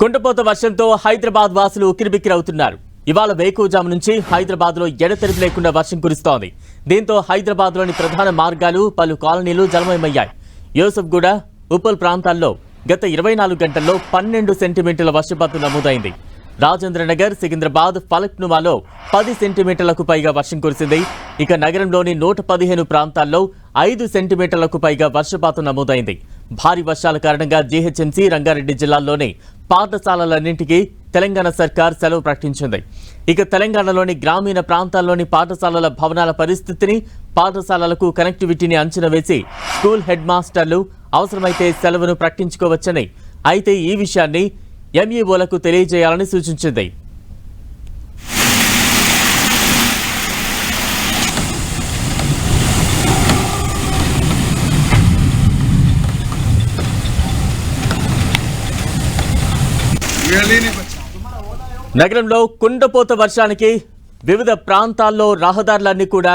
కుండపోత వర్షంతో హైదరాబాద్ వాసులు ఉక్కిరిబిక్కిరవుతున్నారు. ఇవాళ వేకువజాము నుంచి హైదరాబాద్లో ఎడతెరిపి లేకుండా వర్షం కురుస్తోంది. దీంతో హైదరాబాద్లోని ప్రధాన మార్గాలు పలు కాలనీలు జలమయమయ్యాయి. యూసఫ్గూడ ఉప్పల్ ప్రాంతాల్లో గత ఇరవై నాలుగు గంటల్లో పన్నెండు సెంటీమీటర్ల వర్షపాతం నమోదైంది. రాజేంద్రనగర్ సికింద్రాబాద్ ఫలక్నుమాలో పది సెంటీమీటర్లకు పైగా వర్షం కురిసింది. ఇక నగరంలోని నూట పదిహేను ప్రాంతాల్లో ఐదు సెంటీమీటర్లకు పైగా వర్షపాతం నమోదైంది. భారీ వర్షాల కారణంగా జీహెచ్ఎంసీ రంగారెడ్డి జిల్లాల్లోని పాఠశాలలన్నింటికీ తెలంగాణ సర్కార్ సెలవు ప్రకటించింది. ఇక తెలంగాణలోని గ్రామీణ ప్రాంతాల్లోని పాఠశాలల భవనాల పరిస్థితిని పాఠశాలలకు కనెక్టివిటీని అంచనా వేసి స్కూల్ హెడ్ మాస్టర్లు అవసరమైతే సెలవును ప్రకటించుకోవచ్చని అయితే ఈ విషయాన్ని ఎంఈఓలకు తెలియజేయాలని సూచించింది. నగరంలో కుండపోత వర్షానికి వివిధ ప్రాంతాల్లో రహదారులన్నీ కూడా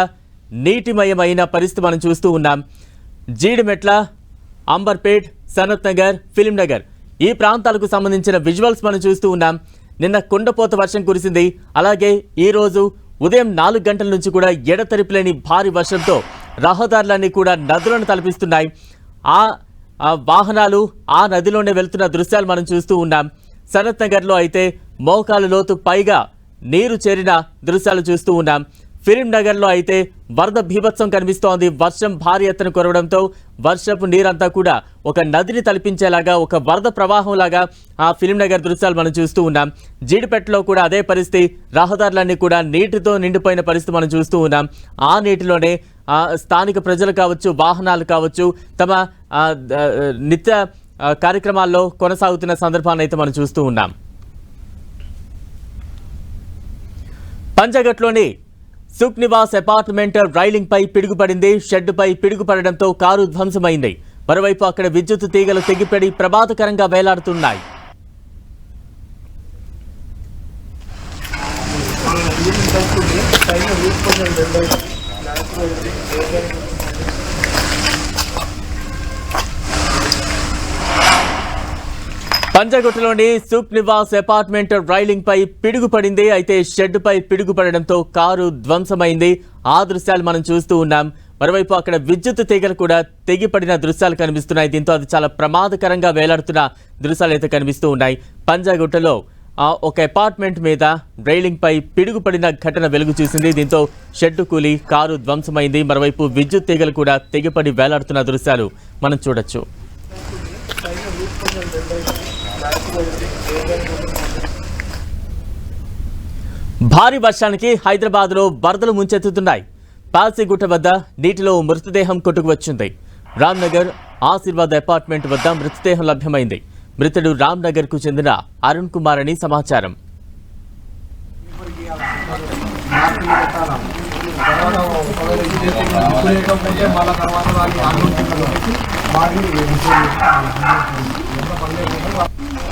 నీటిమయమైన పరిస్థితి మనం చూస్తూ ఉన్నాం. జీడిమెట్ల అంబర్పేట్ సనత్ నగర్ ఫిలిం నగర్ ఈ ప్రాంతాలకు సంబంధించిన విజువల్స్ మనం చూస్తూ ఉన్నాం. నిన్న కుండపోత వర్షం కురిసింది. అలాగే ఈరోజు ఉదయం నాలుగు గంటల నుంచి కూడా ఎడతెరిపిలేని భారీ వర్షంతో రహదారులన్నీ కూడా నదులను తలపిస్తున్నాయి. ఆ ఆ వాహనాలు ఆ నదిలోనే వెళ్తున్న దృశ్యాలు మనం చూస్తూ ఉన్నాం. సనత్ నగర్లో అయితే మోకాలు లోతు పైగా నీరు చేరిన దృశ్యాలు చూస్తూ ఉన్నాం. ఫిలిం నగర్లో అయితే వరద భీభత్సం కనిపిస్తోంది. వర్షం భారీ ఎత్తున కురవడంతో వర్షపు నీరంతా కూడా ఒక నదిని తలపించేలాగా ఒక వరద ప్రవాహంలాగా ఆ ఫిలిం నగర్ దృశ్యాలు మనం చూస్తూ ఉన్నాం. జీడిపెట్టలో కూడా అదే పరిస్థితి. రహదారులన్నీ కూడా నీటితో నిండిపోయిన పరిస్థితి మనం చూస్తూ ఉన్నాం. ఆ నీటిలోనే స్థానిక ప్రజలు కావచ్చు వాహనాలు కావచ్చు తమ నిత్య కార్యక్రమాల్లో కొనసాగుతున్న సందర్భాన్ని అయితే మనం చూస్తూ ఉన్నాం. పంజగట్లోని సుఖ్ నివాస్ అపార్ట్మెంట్ రైలింగ్పై పిడుగుపడింది. షెడ్డుపై పిడుగుపడడంతో కారు ధ్వంసమైంది. మరోవైపు అక్కడ విద్యుత్ తీగలు తెగిపడి ప్రమాదకరంగా వేలాడుతున్నాయి. పంజాగుట్టలోని సూప్ నివాస్ అపార్ట్మెంట్ రైలింగ్ పై పిడుగు పడింది అయితే షెడ్ పై పిడుగు పడడంతో కారు ధ్వంసమైంది. ఆ దృశ్యాలు మనం చూస్తూ ఉన్నాం. మరోవైపు అక్కడ విద్యుత్ తీగలు కూడా తెగిపడిన దృశ్యాలు కనిపిస్తున్నాయి. దీంతో అది చాలా ప్రమాదకరంగా వేలాడుతున్న దృశ్యాలు అయితే కనిపిస్తూ ఉన్నాయి. పంజాగుట్టలో ఆ, ఒక అపార్ట్మెంట్ మీద రైలింగ్పై పై ఘటన వెలుగు చూసింది. దీంతో షెడ్డు కూలి కారు ధ్వంసమైంది. మరోవైపు విద్యుత్ తీగలు కూడా తెగిపడి వేలాడుతున్న దృశ్యాలు మనం చూడొచ్చు. భారీ వర్షానికి హైదరాబాద్లో వరదలు ముంచెత్తుతున్నాయి. పాల్సీగుట్ట వద్ద నీటిలో మృతదేహం కొట్టుకు వచ్చింది రామ్నగర్ ఆశీర్వాద్ అపార్ట్మెంట్ వద్ద మృతదేహం లభ్యమైంది. మృతుడు రామ్నగర్కు చెందిన అరుణ్ కుమార్ అని సమాచారం.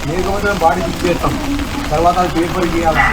లేకపోతే బాడీ లేకపోతే చేస్తాం. తర్వాత పేపర్ గీయాలి